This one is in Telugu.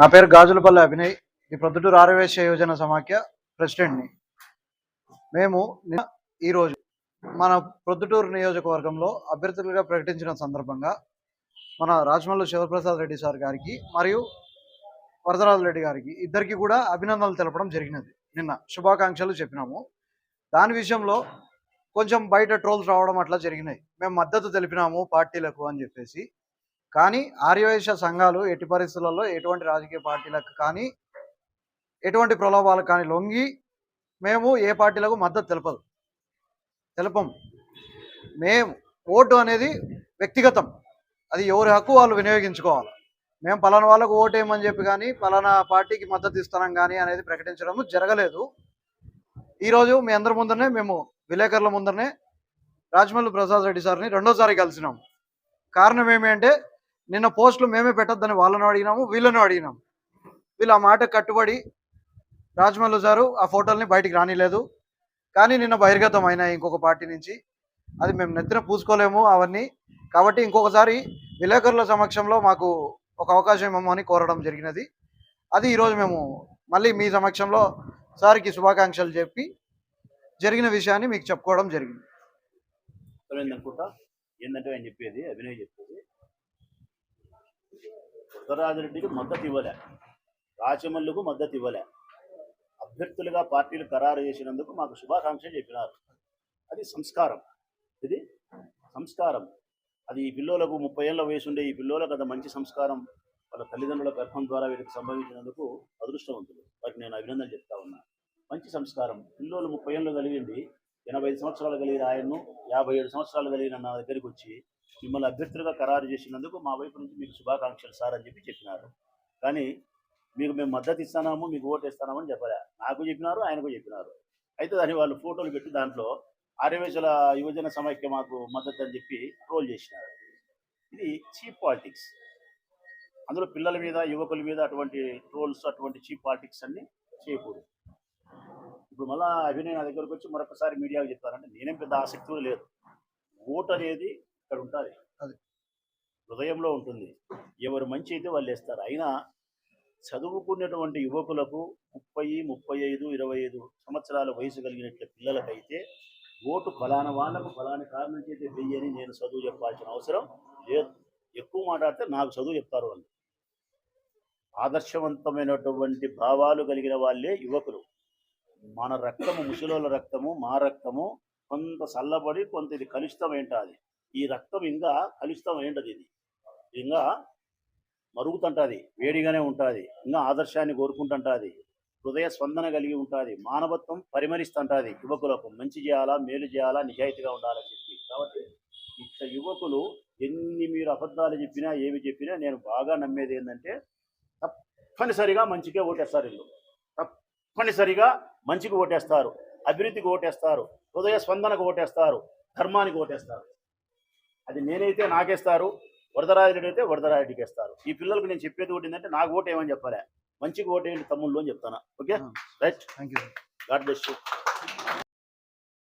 నా పేరు గాజులపల్లి అభినయ్. ఈ ప్రొద్దుటూరు ఆరవేశ యోజన సమాఖ్య ప్రెసిడెంట్ని. మేము నిన్న ఈరోజు మన ప్రొద్దుటూరు నియోజకవర్గంలో అభ్యర్థులుగా ప్రకటించిన సందర్భంగా మన రాజమల్లు శివప్రసాద్ రెడ్డి సార్ గారికి మరియు వరదరాజు రెడ్డి గారికి ఇద్దరికి కూడా అభినందనలు తెలపడం జరిగినది. నిన్న శుభాకాంక్షలు చెప్పినాము. దాని విషయంలో కొంచెం బయట ట్రోల్స్ రావడం అట్లా జరిగినాయి. మేము మద్దతు తెలిపినాము పార్టీలకు అని చెప్పేసి. కానీ ఆర్యవైశ్య సంఘాలు ఎట్టి పరిస్థితులలో ఎటువంటి రాజకీయ పార్టీలకు కానీ ఎటువంటి ప్రలోభాలకు కానీ లొంగి మేము ఏ పార్టీలకు మద్దతు తెలపదు. తెలపం. మేము ఓటు అనేది వ్యక్తిగతం. అది ఎవరి హక్కు వాళ్ళు వినియోగించుకోవాలి. మేము పలానా వాళ్ళకు ఓటు వేయమని చెప్పి కానీ పలానా పార్టీకి మద్దతు ఇస్తున్నాం కానీ అనేది ప్రకటించడం జరగలేదు. ఈరోజు మీ అందరి ముందరనే మేము విలేకరుల ముందరనే రాజమల్లి ప్రసాద్ రెడ్డి సార్ని రెండోసారి కలిసినాము కారణం ఏమి అంటే నిన్న పోస్టులు మేమే పెట్టొద్దని వాళ్ళను అడిగినాము వీళ్ళను అడిగినాము. వీళ్ళు ఆ మాట కట్టుబడి రాజమౌళి సారు ఆ ఫోటోల్ని బయటికి రానిలేదు. కానీ నిన్న బహిర్గతం అయినాయి ఇంకొక పార్టీ నుంచి. అది మేము నెత్తిన పూసుకోలేము అవన్నీ. కాబట్టి ఇంకొకసారి విలేకరుల సమక్షంలో మాకు ఒక అవకాశం ఇవ్వమని కోరడం జరిగినది. అది ఈరోజు మేము మళ్ళీ మీ సమక్షంలో సార్కి శుభాకాంక్షలు చెప్పి జరిగిన విషయాన్ని మీకు చెప్పుకోవడం జరిగింది. ఏంటంటే ఆయన చెప్పేది అభినయ్ చెప్పేది. రెడ్డికి మద్దతు ఇవ్వలే. రాచమల్లుకు మద్దతు ఇవ్వలే. అభ్యర్థులుగా పార్టీలు ఖరారు చేసినందుకు మాకు శుభాకాంక్షలు చెప్పినారు. అది సంస్కారం. ఇది సంస్కారం. అది ఈ పిల్లోలకు ముప్పై ఏళ్ళ వయసు ఉండే ఈ పిల్లోలకు అంత మంచి సంస్కారం వాళ్ళ తల్లిదండ్రుల గర్భం ద్వారా వీరికి సంభవించినందుకు అదృష్టవంతులు. వారికి నేను అభినందనలు చెప్తా ఉన్నా. మంచి సంస్కారం. పిల్లోలు ముప్పై ఏళ్ళు కలిగింది ఎనభై ఐదు సంవత్సరాలు కలిగిన ఆయన్ను యాభై ఏడు సంవత్సరాలు కలిగిన నా దగ్గరికి వచ్చి మిమ్మల్ని అభ్యర్థులుగా ఖరారు చేసినందుకు మా వైపు నుంచి మీకు శుభాకాంక్షలు సార్ అని చెప్పి చెప్పినారు. కానీ మీకు మేము మద్దతు ఇస్తున్నాము మీకు ఓటు ఇస్తున్నామని చెప్పలే. నాకు చెప్పినారు ఆయనకు చెప్పినారు. అయితే దాన్ని వాళ్ళు ఫోటోలు పెట్టి దాంట్లో ఆర్యవేశల యువజన సమైక్య మాకు మద్దతు అని చెప్పి రోల్ చేసినారు. ఇది చీప్ పాలిటిక్స్. అందులో పిల్లల మీద యువకుల మీద అటువంటి ట్రోల్స్ అటువంటి చీప్ పాలిటిక్స్ అన్ని చేయకూడదు. ఇప్పుడు మళ్ళీ అభినయ్ నా దగ్గరకు వచ్చి మరొకసారి మీడియాకు చెప్తారంటే నేనేం పెద్ద ఆసక్తి లేదు. ఓటు అనేది ఇక్కడ ఉంటుంది అది. హృదయంలో ఉంటుంది. ఎవరు మంచి అయితే వాళ్ళు వేస్తారు. అయినా చదువుకున్నటువంటి యువకులకు ముప్పై ముప్పై ఐదు ఇరవై ఐదు సంవత్సరాల వయసు కలిగినట్ల పిల్లలకైతే ఓటు ఫలానా వాళ్ళకు ఫలాని కారణం చేతే వెయ్యని నేను చదువు చెప్పాల్సిన అవసరం లేదు. ఎక్కువ మాట్లాడితే నాకు చదువు చెప్తారు వాళ్ళు. ఆదర్శవంతమైనటువంటి భావాలు కలిగిన వాళ్ళే యువకులు. మన రక్తము ముసలోళ్ళ రక్తము మా రక్తము కొంత చల్లబడి కొంత ఇది కలుషితం ఏంటది ఈ రక్తం ఇంకా కలుషితం ఏంటది ఇది. ఇంకా మరుగుతుంటుంది వేడిగానే ఉంటుంది ఇంకా ఆదర్శాన్ని కోరుకుంటుంటుంది హృదయ స్పందన కలిగి ఉంటుంది మానవత్వం పరిమరిస్తుంటుంది యువకులకు మంచి చేయాలా మేలు చేయాలా నిజాయితీగా ఉండాలని చెప్పి. కాబట్టి ఇట్లా యువకులు ఎన్ని మీరు అబద్ధాలు చెప్పినా ఏమి చెప్పినా నేను బాగా నమ్మేది ఏంటంటే తప్పనిసరిగా మంచిగా ఓటేస్తారు వీళ్ళు. తప్పనిసరిగా మంచికి ఓటేస్తారు అభివృద్ధికి ఓటేస్తారు హృదయ స్పందనకు ఓటేస్తారు ధర్మానికి ఓటేస్తారు. అది నేనైతే నాకేస్తారు వరదరాజుడు అయితే వరదరాజుడికి వేస్తారు ఈ పిల్లలకు నేను చెప్పేది ఒకటి ఏంటంటే నాకు ఓటు ఏమని చెప్పలే? మంచికి ఓటేయండి తమ్ముళ్ళు అని చెప్తాను. Okay? Right? Thank you god bless you.